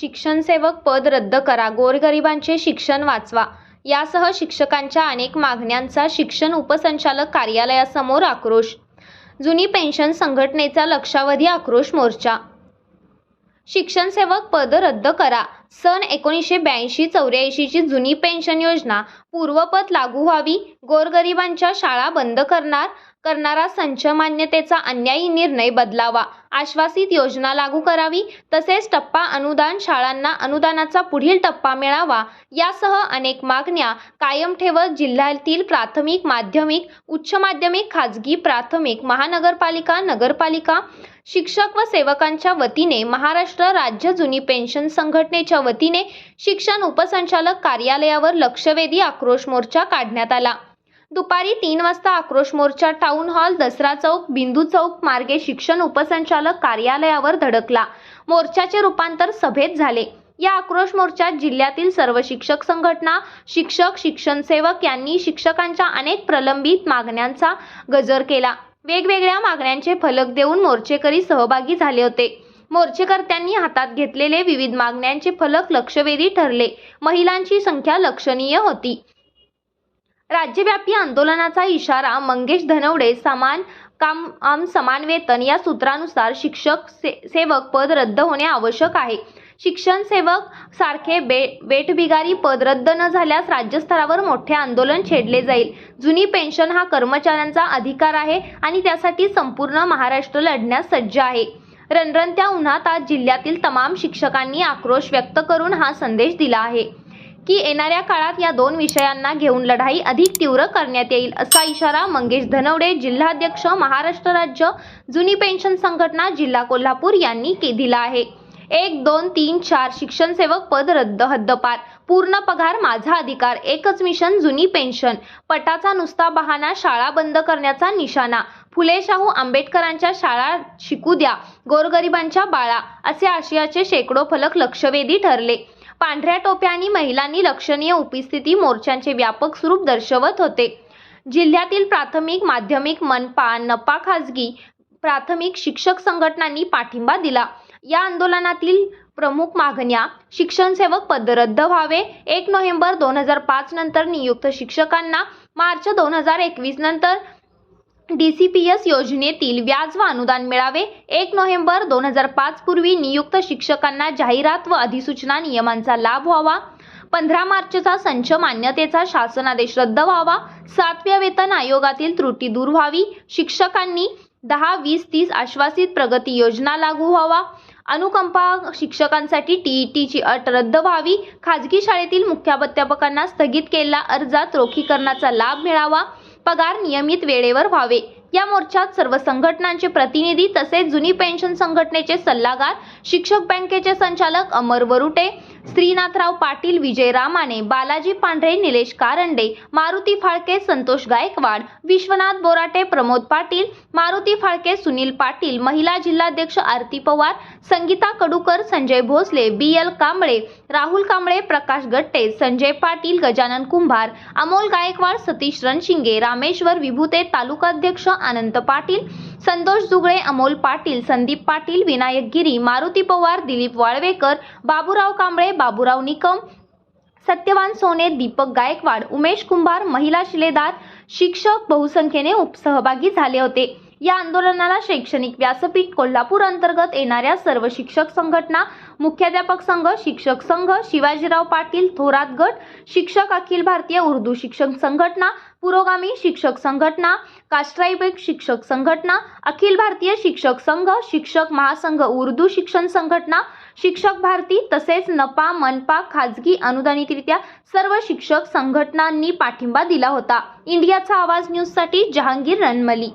शिक्षणसेवक पद रद्द करा. गोरगरिबांचे शिक्षण वाचवा. यासह शिक्षकांच्या अनेक मागण्यांचा शिक्षण उपसंचालक कार्यालयासमोर आक्रोश. जुनी पेन्शन संघटनेचा लक्षावधी आक्रोश मोर्चा. शिक्षणसेवक पद रद्द करा. सन एकोणीसशे ब्याऐंशी चौऱ्याऐंशीची जुनी पेन्शन योजना पूर्वपद लागू व्हावी गोरगरिबांच्या शाळा बंद करणार करणारा संच मान्यतेचा अन्यायी निर्णय बदलावा आश्वासित योजना लागू करावी तसेच टप्पा अनुदान शाळांना अनुदानाचा पुढील टप्पा मिळावा यासह अनेक मागण्या कायम ठेवत जिल्ह्यातील प्राथमिक माध्यमिक उच्च माध्यमिक खाजगी प्राथमिक महानगरपालिका नगरपालिका शिक्षक व सेवकांच्या वतीने महाराष्ट्र राज्य जुनी पेन्शन संघटनेच्या वतीने शिक्षण उपसंचालक कार्यालयावर लक्षवेधी आक्रोश मोर्चा काढण्यात आला. दुपारी तीन वाजता आक्रोश मोर्चा टाउन हॉल दसरा चौक बिंदू चौक मार्गे शिक्षण उपसंचालक कार्यालयावर धडकला. मोर्चाचे रूपांतर सभेत झाले. या आक्रोश मोर्चात जिल्ह्यातील सर्व शिक्षक संघटना शिक्षक शिक्षण सेवक यांनी शिक्षकांच्या अनेक प्रलंबित मागण्यांचा गजर केला. वेगवेगळ्या मागण्यांचे फलक देऊन मोर्चेकरी सहभागी झाले होते. मोर्चेकर्त्यांनी हातात घेतलेले विविध मागण्यांचे फलक लक्षवेधी ठरले. महिलांची संख्या लक्षणीय होती. राज्यव्यापी आंदोलनाचा इशारा मंगेश धनवडे समान काम आम समान वेतन या सूत्रानुसार शिक्षक से सेवक पद रद्द होणे आवश्यक आहे. शिक्षण सेवक सारखे बे वेटबिगारी पद रद्द न झाल्यास राज्यस्तरावर मोठे आंदोलन छेडले जाईल. जुनी पेन्शन हा कर्मचाऱ्यांचा अधिकार आहे आणि त्यासाठी संपूर्ण महाराष्ट्र लढण्यास सज्ज आहे. रणरणत्या उन्हात आज जिल्ह्यातील तमाम शिक्षकांनी आक्रोश व्यक्त करून हा संदेश दिला आहे की येणाऱ्या काळात या दोन विषयांना घेऊन लढाई अधिक तीव्र करण्यात येईल असा इशारा मंगेश धनवडे जिल्हाध्यक्ष महाराष्ट्र राज्य जुनी पेन्शन संघटना जिल्हा कोल्हापूर यांनी के- दिला आहे. एक दोन तीन चार शिक्षण सेवक पद रद्द हद्दपार. पूर्ण पगार माझा अधिकार एकच मिशन जुनी पेन्शन. पटाचा नुसता बहाणा शाळा बंद करण्याचा निशाणा. फुले शाहू आंबेडकरांच्या शाळा शिकू द्या गोरगरिबांच्या बाळा असे आशियाचे शेकडो फलक लक्षवेधी ठरले. पांढऱ्या टोप्या आणि महिलांनी लक्षणीय उपस्थिती मोर्चांचे व्यापक स्वरूप दर्शवत होते. जिल्ह्यातील प्राथमिक माध्यमिक मनपा नपा खाजगी प्राथमिक शिक्षक संघटनांनी पाठिंबा दिला. या आंदोलनातील प्रमुख मागण्या शिक्षणसेवक पद रद्द व्हावे. एक नोव्हेंबर दोन हजार पाच नंतर नियुक्त शिक्षकांना मार्च दोन हजार एकवीस नंतर डी सी पी एस योजनेतील व्याज व अनुदान मिळावे. एक नोव्हेंबर दोन हजार पाच पूर्वी नियुक्त शिक्षकांना जाहिरात व अधिसूचना नियमांचा लाभ व्हावा. पंधरा मार्चचा संच मान्यतेचा शासनादेश रद्द व्हावा. सातव्या वेतन आयोगातील त्रुटी दूर व्हावी. शिक्षकांनी दहा वीस तीस आश्वासित प्रगती योजना लागू व्हावा. अनुकंपा शिक्षकांसाठी टीईटीची अट रद्द व्हावी. खाजगी शाळेतील मुख्याध्यापकांना स्थगित केलेला अर्जात रोखीकरणाचा लाभ मिळावा. पगार नियमित वेळेवर व्हावे. या मोर्चात सर्व संघटनांचे प्रतिनिधी तसेच जुनी पेन्शन संघटनेचे सल्लागार शिक्षक बँकेचे संचालक अमर वरुटे श्रीनाथराव पाटील विजय रामाने बालाजी पांढरे निलेश कारंडे मारुती फाळके संतोष गायकवाड विश्वनाथ बोराटे प्रमोद पाटील मारुती फाळके सुनील पाटील महिला जिल्हाध्यक्ष आरती पवार संगीता कडूकर संजय भोसले बी एल कांबळे राहुल कांबळे प्रकाश गट्टे संजय पाटील गजानन कुंभार अमोल गायकवाड सतीश रणशिंगे रामेश्वर विभूते तालुकाध्यक्ष अनंत पाटील संतोष जुगळे अमोल पाटील संदीप पाटील विनायक गिरी मारुती पवार दिलीप वाळवेकर बाबूराव कांबळे बाबूराव निकम सत्यवान सोने दीपक गायकवाड उमेश कुंभार महिला शिलेदार शिक्षक बहुसंख्येने उपसहभागी झाले होते. या आंदोलनाला शैक्षणिक व्यासपीठ कोल्हापूर अंतर्गत येणाऱ्या सर्व शिक्षक संघटना मुख्याध्यापक संघ शिक्षक संघ शिवाजीराव पाटील थोरात गट शिक्षक अखिल भारतीय उर्दू शिक्षक संघटना पुरोगामी शिक्षक संघटना कास्ट्राईबिक शिक्षक संघटना अखिल भारतीय शिक्षक संघ शिक्षक महासंघ उर्दू शिक्षण संघटना शिक्षक भारती तसेच नपा मनपा खाजगी अनुदानितरित्या सर्व शिक्षक संघटनांनी पाठिंबा दिला होता. इंडियाचा आवाज न्यूजसाठी जहांगीर रणमली.